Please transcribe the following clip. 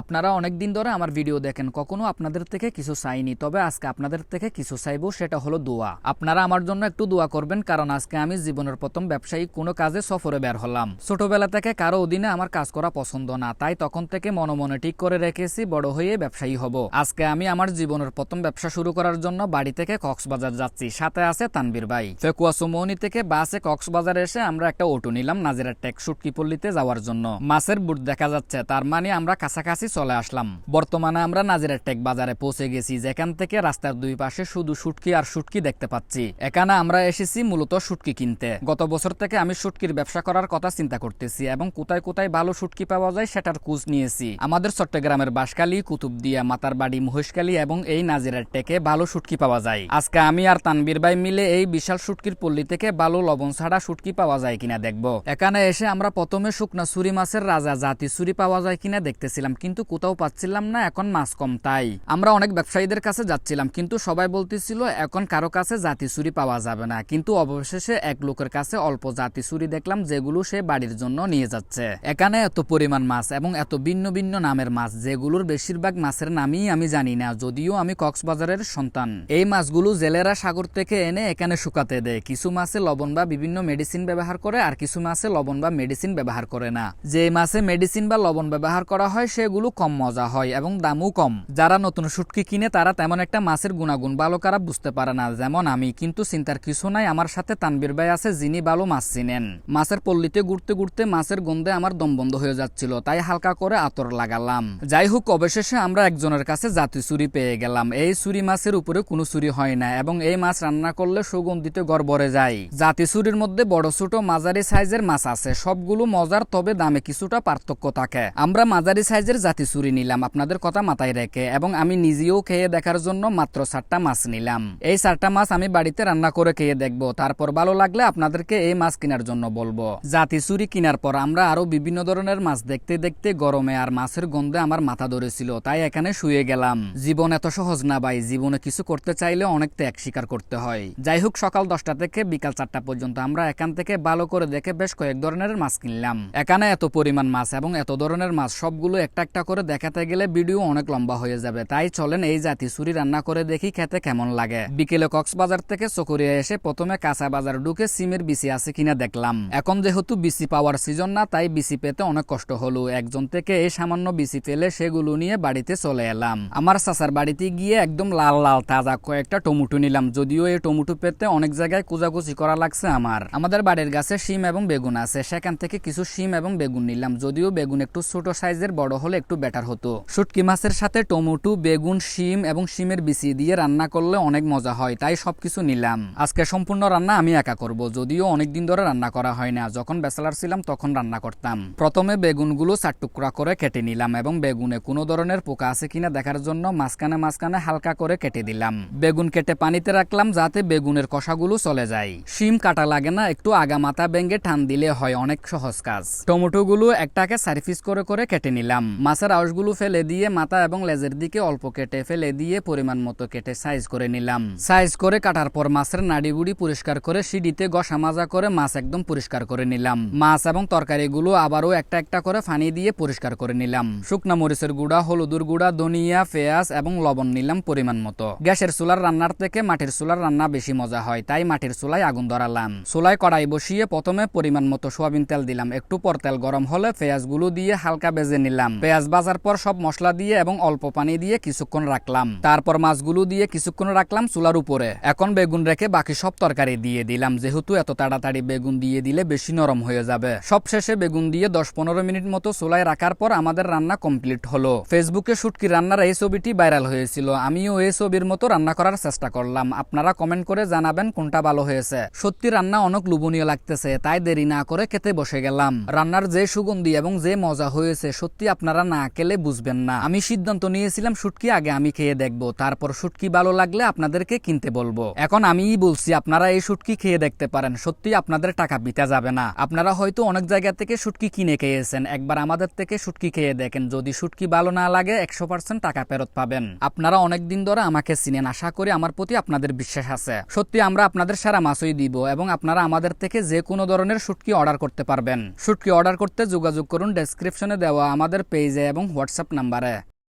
আপনারা অনেক দিন ধরে আমার ভিডিও দেখেন, কখনো আপনাদের থেকে কিছু চাইনি, তবে আজকে আপনাদের থেকে কিছু চাইব, সেটা হলো দোয়া। আপনারা আমার জন্য একটু দোয়া করবেন, কারণ আজকে আমি জীবনের প্রথম ব্যবসায়ী, কোনো কাজে সফরে বের হলাম। ছোটবেলা থেকে কারও অধীনে আমার কাজ করা পছন্দ না, তাই তখন থেকে মনে মনে ঠিক করে রেখেছি, বড় হয়ে ব্যবসায়ী হব। আজকে আমি আমার জীবনের প্রথম ব্যবসা শুরু করার জন্য বাড়ি থেকে কক্সবাজার যাচ্ছি, সাথে আছে তানবীর ভাই। ফেকুয়া সুমৌনি থেকে বাসে কক্সবাজার এসে আমরা একটা অটো নিলাম নাজিরা টেক সুটকিপল্লিতে যাওয়ার জন্য। মাছের বুট দেখা যাচ্ছে, তার মানে আমরা কাছাকাছি চলে আসলাম। বর্তমানে আমরা নাজিরা টেক বাজারে পৌঁছে গেছি, যেখান থেকে রাস্তার দুই পাশে শুধু শুটকি আর শুটকি দেখতে পাচ্ছি। এখানে আমরা এসেছি মূলত শুটকি কিনতে। গত বছর থেকে আমি শুটকির ব্যবসা করার কথা চিন্তা করতেছি এবং কোথায় কোথায় ভালো শুটকি পাওয়া যায় সেটার খোঁজ নিয়েছি। আমাদের চট্টগ্রামের বাঁশখালী, কুতুবদিয়া, মাতারবাড়ি, মহেশখালী এবং এই নাজিরার টেকে ভালো শুটকি পাওয়া যায়। আজকে আমি আর তানবীর ভাই মিলে এই বিশাল শুটকির পল্লী থেকে ভালো লবণ ছাড়া শুটকি পাওয়া যায় কিনা দেখব। এখানে এসে আমরা প্রথমে শুকনা সুরি মাছের রাজা জাতি সুরি পাওয়া যায় কিনা দেখতেছিলাম, কিন্তু কোথাও পাচ্ছিলাম না, এখন মাছ কম তাই। আমরা অনেক ব্যবসায়ীদের কাছে যাচ্ছিলাম, কিন্তু সবাই বলতেছিল, এখন কারও কাছে জাতি সুরি পাওয়া যাবে না। কিন্তু অবশেষে এক লোকের কাছে অল্প জাতি সুরি দেখলাম, যেগুলো সে বাড়ির জন্য নিয়ে যাচ্ছে। এখানে এত পরিমাণ মাছ এবং এত ভিন্ন ভিন্ন নামের মাছ, যেগুলোর বেশিরভাগ মাছের নামই আমি জানি না, যদিও আমি কক্সবাজারের সন্তান। এই মাছগুলো জেলেরা সাগর থেকে এনে এখানে শুকাতে দেয়। কিছু মাছে লবণ বা বিভিন্ন মেডিসিন ব্যবহার করে, আর কিছু মাছে লবণ বা মেডিসিন ব্যবহার করে না। যে মাছে মেডিসিন বা লবণ ব্যবহার করা হয়, সেগুলো কম মজা হয় এবং দামও কম। যারা নতুন শুটকি কিনে তারা তেমন একটা মাছের গুণাগুণ ভালো কারা বুঝতে পারে না, যেমন আমি। কিন্তু চিন্তার কিছু নাই, আমার সাথে তানবীর ভাই আছে, যিনি ভালো মাছ চিনেন। মাছের পল্লীতে ঘুরতে ঘুরতে মাছের গন্ধে আমার দম বন্ধ হয়ে যাচ্ছিল, তাই হালকা করে আতর লাগালাম। যাই হোক, অবশেষে আমরা একজনের কাছে জাতি চুরি পেয়ে গেলাম। এই চুরি মাছের উপরে কোনো চুরি হয় না এবং এই মাছ রান্না করলে সুগন্ধিতে গড় ভরে যায়। জাতি চুরির মধ্যে বড় ছোট মাঝারি সাইজের মাছ আছে, সবগুলো মজার তবে দামে কিছুটা পার্থক্য থাকে। আমরা মাঝারি সাইজের জাতি চুরি নিলাম, আপনাদের কথা মাথায় রেখে, এবং আমি নিজেও খেয়ে দেখার জন্য মাত্র চারটা মাছ নিলাম। এই চারটা মাছ আমি বাড়িতে রান্না করে খেয়ে দেখব, তারপর ভালো লাগলে আপনাদেরকে এই মাছ কেনার জন্য বলব। জাতি চুরি কেনার পর আমরা আরও বিভিন্ন ধরনের মাছ দেখতে দেখতে গরমে আর মাছের গন্ধে আমার মাথা ধরেছিল, তাই এখানে শুয়ে গেলাম। জীবন এত সহজ না ভাই, জীবনে কিছু করতে চাইলে অনেক ত্যাগ স্বীকার করতে হয়। যাই হোক, সকাল দশটা থেকে বিকাল চারটা পর্যন্ত আমরা এখান থেকে ভালো করে দেখে বেশ কয়েক ধরনের মাছ কিনলাম। এখানে এত পরিমাণ মাছ এবং এত ধরনের মাছ, সবগুলো একটা একটা করে দেখাতে গেলে ভিডিও অনেক লম্বা হয়ে যাবে। তাই চলেন এই জাতি চুরি রান্না করে দেখি খেতে কেমন লাগে। বিকেলে কক্সবাজার থেকে চকরিয়া এসে প্রথমে কাঁচা বাজার ঢুকে সিমের বিসি আছে কিনা দেখলাম। এখন যেহেতু বিসি পাওয়ার সিজন না, তাই বিসি পেতে অনেক কষ্ট হলো। একজন থেকে এই সামান্য বিসি পেলে সেগুলো নিয়ে বাড়িতে চলে এলাম। আমার চাচার বাড়িতে গিয়ে একদম লাল লাল, তাজা কয়েকটা টমেটো নিলাম। যদিও এই টমেটো পেতে অনেক জায়গায় কুচাকুচি করা লাগছে আমার। আমাদের বাড়ির গাছে শিম এবং বেগুন আছে। সেখান থেকে কিছু শিম এবং বেগুন নিলাম। যদিও বেগুন একটু ছোট সাইজের, বড় হলে একটু বেটার হতো। শুটকি মাছের সাথে টমেটো, বেগুন, শিম এবং শিমের বিচি দিয়ে রান্না করলে অনেক মজা হয়, তাই সবকিছু নিলাম। আজকে সম্পূর্ণ রান্না আমি একা করব, যদিও অনেকদিন ধরে রান্না করা হয় না। যখন ব্যাচেলার ছিলাম, তখন রান্না করতাম। প্রথমে বেগুনগুলো চার টুকরা করে কেটে নিলাম এবং বেগুনে কোনো ধরনের পোকা আছে কিনা দেখার জন্য মাঝখানে মাঝখানে হালকা করে কেটে দিলাম। বেগুন কেটে পানিতে রাখলাম যাতে বেগুনের কষাগুলো চলে যায়। শিম কাটা লাগে না, একটু আগা মাথা বেঙ্গে টান দিলে হয়, অনেক সহজ কাজ। টমেটোগুলো একটাকে সার্ভিস করে করে কেটে নিলাম। মাছের আউশগুলো ফেলে দিয়ে মাথা এবং লেজের দিকে অল্প কেটে ফেলে দিয়ে পরিমাণ মতো কেটে সাইজ করে নিলাম। সাইজ করে কাটার পর মাছের নাড়িগুড়ি পরিষ্কার করে সিঁড়িতে গসা মাজা করে মাছ একদম পরিষ্কার করে নিলাম। মাছ এবং তরকারিগুলো আবারও একটা একটা করে ফানি দিয়ে পরিষ্কার করে নিলাম। শুকনা মরিচের গুঁড়া, হলুদুর গুঁড়া, ধনিয়া, পেঁয়াজ এবং লবণ নিলাম পরিমাণ মতো। গ্যাসের চুলার রান্নার থেকে মাটির চুলার রান্না বেশি মজা হয়, তাই মাটির চুলায় আগুন ধরালাম। চুলায় কড়াই বসিয়ে প্রথমে পরিমাণ মতো সোয়াবিন তেল দিলাম। একটু পর তেল গরম হলে পেঁয়াজগুলো দিয়ে হালকা বেজে নিলাম। পেঁয়াজ ভাজার পর সব মশলা দিয়ে এবং অল্প পানি দিয়ে কিছুক্ষণ রাখলাম। তারপর মাছগুলো দিয়ে কিছুক্ষণ রাখলাম চুলার উপরে। এখন বেগুন রেখে বাকি সব তরকারি দিয়ে দিলাম। যেহেতু এত তাড়াতাড়ি বেগুন দিয়ে দিলে বেশি নরম হয়ে যাবে। সব শেষে বেগুন দিয়ে দশ পনেরো মিনিট মতো চুলায় রাখার পর আমাদের রান্না কমপ্লিট হলো। ফেসবুকে শুটকি রান্নার এই ছবিটি ভাইরাল হয়েছিল। আমিও এই ছবির মতো রান্না করার চেষ্টা করলাম। আপনারা কমেন্ট করে জানাবেন কোনটা ভালো হয়েছে। সত্যি রান্না অনেক লোভনীয় লাগতেছে, তাই দেরি না করে খেতে বসে গেলাম। রান্নার যে সুগন্ধি এবং যে মজা হয়েছে, সত্যি আপনারা না খেলে বুঝবেন না। আমি সিদ্ধান্ত নিয়েছিলাম শুটকি আগে আমি খেয়ে দেখব, তারপর শুটকি ভালো লাগলে আপনাদেরকে কিনতে বলব। এখন আমিই বলছি, আপনারা এই শুটকি খেয়ে দেখতে পারেন, সত্যি আপনাদের টাকা বিতা যাবে না। আপনারা হয়তো অনেক জায়গা থেকে শুটকি কিনে খেয়েছেন, একবার আমাদের থেকে শুটকি খেয়ে দেখেন, যদি শুটকি ভালো না লাগে, একশো পার্সেন্ট টাকা ফেরত পাবেন। আপনারা অনেক দিন ধরে আমাকে চিনেন, আশা করি আমার প্রতি আপনাদের বিশ্বাস আছে। সত্যি আমরা আপনাদের সারা মাছই দিব এবং আপনারা আমাদের থেকে যে কোনো ধরনের শুটকি অর্ডার করতে পারবেন। শুটকি অর্ডার করতে যোগাযোগ করুন ডেসক্রিপশনে দেওয়া আমাদের পেজে পেজে এবং হোয়াটসঅ্যাপ নাম্বারে